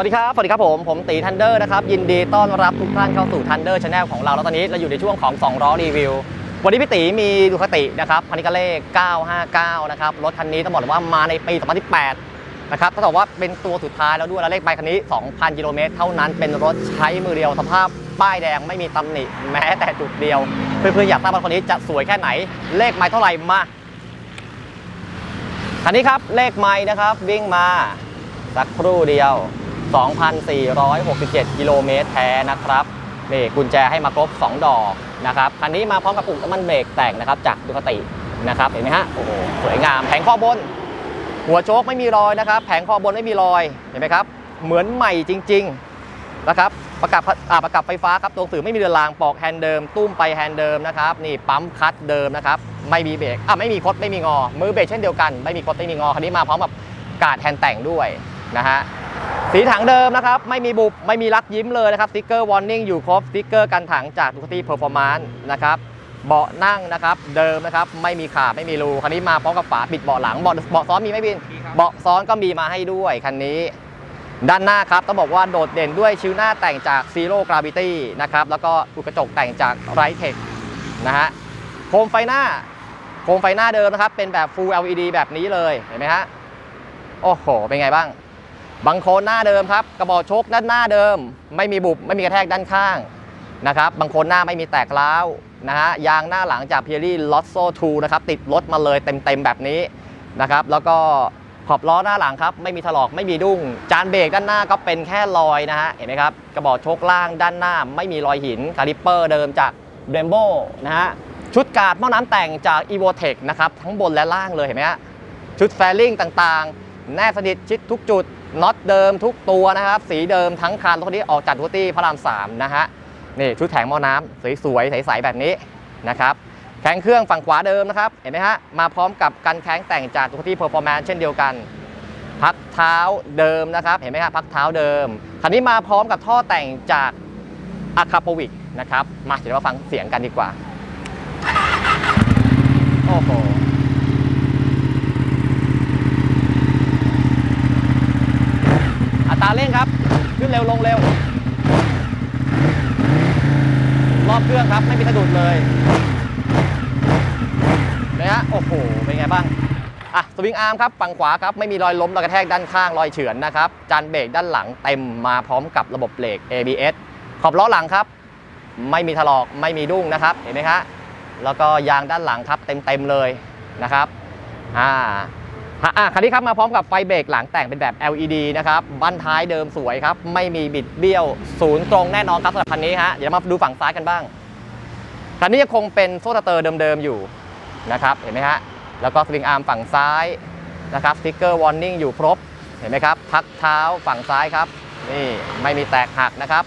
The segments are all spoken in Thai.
วัสดีครับ สวัสดีครับผม ผมตีทันเดอร์นะครับ ยินดีต้อนรับทุกท่านเข้าสู่ทันเดอร์ชาแนลของเรา แล้วตอนนี้เราอยู่ในช่วงของ 2 ล้อรีวิว วันนี้พี่ตีมีดูคตินะครับพันิกาเล่ 959 นะครับ รถคันนี้ต้องบอกว่ามาในปี 2018 นะครับต้องบอกว่าเป็นตัวสุดท้ายแล้วด้วยแล้วเลขใบคันนี้ 2,000 กิโลเมตรเท่านั้น เป็นรถใช้มือเดียว สภาพป้ายแดงไม่มีตำหนิแม้แต่จุดเดียว เพื่อนๆอยากทราบว่าคนนี้จะสวยแค่ไหน เลขไม้เท่าไหร่มา คันนี้ครับ เลขไม้นะครับวิ่งมาสักครู่เดียว 2,467 กิโลเมตรแท้นะครับนี่กุญแจให้มาครบ 2 ดอกนะครับคันนี้มาพร้อมกับปุ่มน้ำมันเบรกแต่งนะครับจากดูคตินะครับเห็นไหมฮะโอ้โหสวยงามแผงข้อบน หัวโชคไม่มีรอยนะครับ แผงคอบนไม่มีรอยเห็นไหมครับ เหมือนใหม่จริง ๆนะครับประกับอ่าประกับไฟฟ้าครับตัวสื่อไม่มีเรือนรางปอกแฮนด์เดิม ตุ้มไปแฮนด์เดิมนะครับนี่ปั๊มคัตเดิมนะครับไม่มีเบรกอะไม่มีคดไม่มีงอ มือเบรกเช่นเดียวกัน ไม่มีคดไม่มีงอคันนี้มาพร้อมกับกาดแฮนด์แต่งด้วยนะฮะ สีถังเดิมนะครับ ไม่มีบุบ ไม่มีรักยิ้มเลยนะครับสติ๊กเกอร์วอร์นิ่งอยู่ครบสติ๊กเกอร์กันถังจากดูคตี้เพอร์ฟอร์มานซ์นะครับเบาะนั่งนะครับ เดิมนะครับ ไม่มีขาดไม่มีรูคันนี้มาพร้อมกับฝาปิดเบาะหลังเบาะเบาะซ้อนมีไหมบินเบาะซ้อนก็มีมาให้ด้วยคันนี้ ด้านหน้าครับต้องบอกว่าโดดเด่นด้วยชิวหน้าแต่งจาก Zero Gravity นะครับแล้วก็อุกระจกแต่งจาก r i t e c h นะฮะโคมไฟหน้าโคมไฟหน้าเดิมนะครับ เป็นแบบ Full LED แบบนี้เลยเห็นไหมฮะโอ้โหเป็นไงบ้าง บังโคนหน้าเดิมครับ กระบอกชคด้านหน้าเดิม ไม่มีบุบไม่มีกระแทกด้านข้างนะครับบังโคนหน้าไม่มีแตกร้าวนะฮะยางหน้าหลังจากเพียรี่ลอ s โซ2นะครับติดรถมาเลยเต็มๆแบบนี้นะครับแล้วก็ขอบล้อหน้าหลังครับไม่มีถลอกไม่มีดุ้ง จานเบรกด้านหน้าก็เป็นแค่รอยนะฮะเห็นไหมครับกระบอกชคล่างด้านหน้า ไม่มีรอยหินคาลิปเปอร์เดิมจากเบมโบนะฮะชุดกาดหม้อน้ำแต่งจาก e v o t e c h นะครับทั้งบนและล่างเลยเห็นไหมฮะชุดแฟลลิ่งต่างๆ แนบสนิทชิดทุกจุดน็อตเดิมทุกตัวนะครับ สีเดิมทั้งคันรถคันนี้ออกจากดูตี้พระราม3นะฮะนี่ชุดแถงหม้อน้ำสวยๆใสๆแบบนี้นะครับแข้งเครื่องฝั่งขวาเดิมนะครับเห็นไหมฮะมาพร้อมกับกันแข้งแต่งจากดูตี้เพอร์ฟอร์แมนซ์เช่นเดียวกันพักเท้าเดิมนะครับ เห็นไหมฮะพักเท้าเดิม คันนี้มาพร้อมกับท่อแต่งจากอะคาโปวิกนะครับ มาเดี๋ยวมาฟังเสียงกันดีกว่า โอ้โห อัตราเร่งครับ ขึ้นเร็วลงเร็ว รอบเครื่องครับไม่มีสะดุดเลยนะฮะโอ้โห เป็นไงบ้าง อะ สวิงอาร์มครับฝั่งขวาครับ ไม่มีรอยล้มรอยกระแทกด้านข้างรอยเฉือนนะครับ จานเบรกด้านหลังเต็มมาพร้อมกับระบบเบรก ABS ขอบล้อหลังครับ ไม่มีถลอกไม่มีดุ้งนะครับ เห็นไหมครับแล้วก็ยางด้านหลังครับเต็มๆเลยนะครับ อ่า อะคันนี้ครับมาพร้อมกับไฟเบรกหลังแต่งเป็นแบบ LED นะครับบั้นท้ายเดิมสวยครับ ไม่มีบิดเบี้ยวศูนย์ตรงแน่นอนครับสำหรับคันนี้ฮะเดี๋ยวมาดูฝั่งซ้ายกันบ้างคันนี้ยังคงเป็นโซ่สเตอร์เดิมๆอยู่นะครับเห็นไหมฮะแล้วก็สวิงอาร์มฝั่งซ้ายนะครับสติ๊กเกอร์วอร์นิ่งอยู่ครบเห็นไหมครับพักเท้าฝั่งซ้ายครับนี่ไม่มีแตกหักนะครับ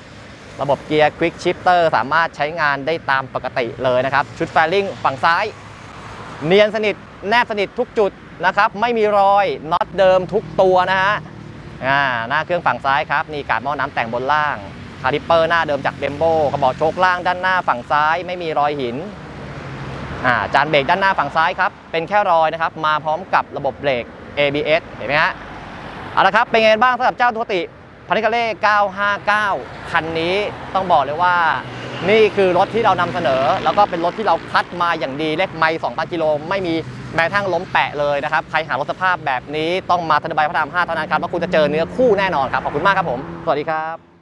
ระบบเกียร์ Quick Shifter สามารถใช้งานได้ตามปกติเลยนะครับชุดแฟลลิ่งฝั่งซ้าย เนียนสนิทแนบสนิททุกจุด นะครับ ไม่มีรอยน็อตเดิมทุกตัวนะฮะอ่าหน้าเครื่องฝั่งซ้ายครับนี่การหม้อน้ำแต่งบนล่างคาลิปเปอร์หน้าเดิมจากเบมโบกระบอกโชคล่างด้านหน้าฝั่งซ้าย ไม่มีรอยหินอ่าจานเบรกด้านหน้าฝั่งซ้ายครับเป็นแค่รอยนะครับ มาพร้อมกับระบบเบรก ABS เห็นไหมฮะเอาละครับเป็นไงบ้างสำหรับเจ้าตัวติพานิกาเล่ 959 คันนี้ต้องบอกเลยว่านี่คือรถที่เรานำเสนอ แล้วก็เป็นรถที่เราคัดมาอย่างดีเลขไม่2,000กิโลไม่มี แม้กระทั่งล้มแปะเลยนะครับใครหารถสภาพแบบนี้ต้องมาธนบัยพระราม5เท่านั้นครับว่าคุณจะเจอเนื้อคู่แน่นอนครับขอบคุณมากครับผมสวัสดีครับ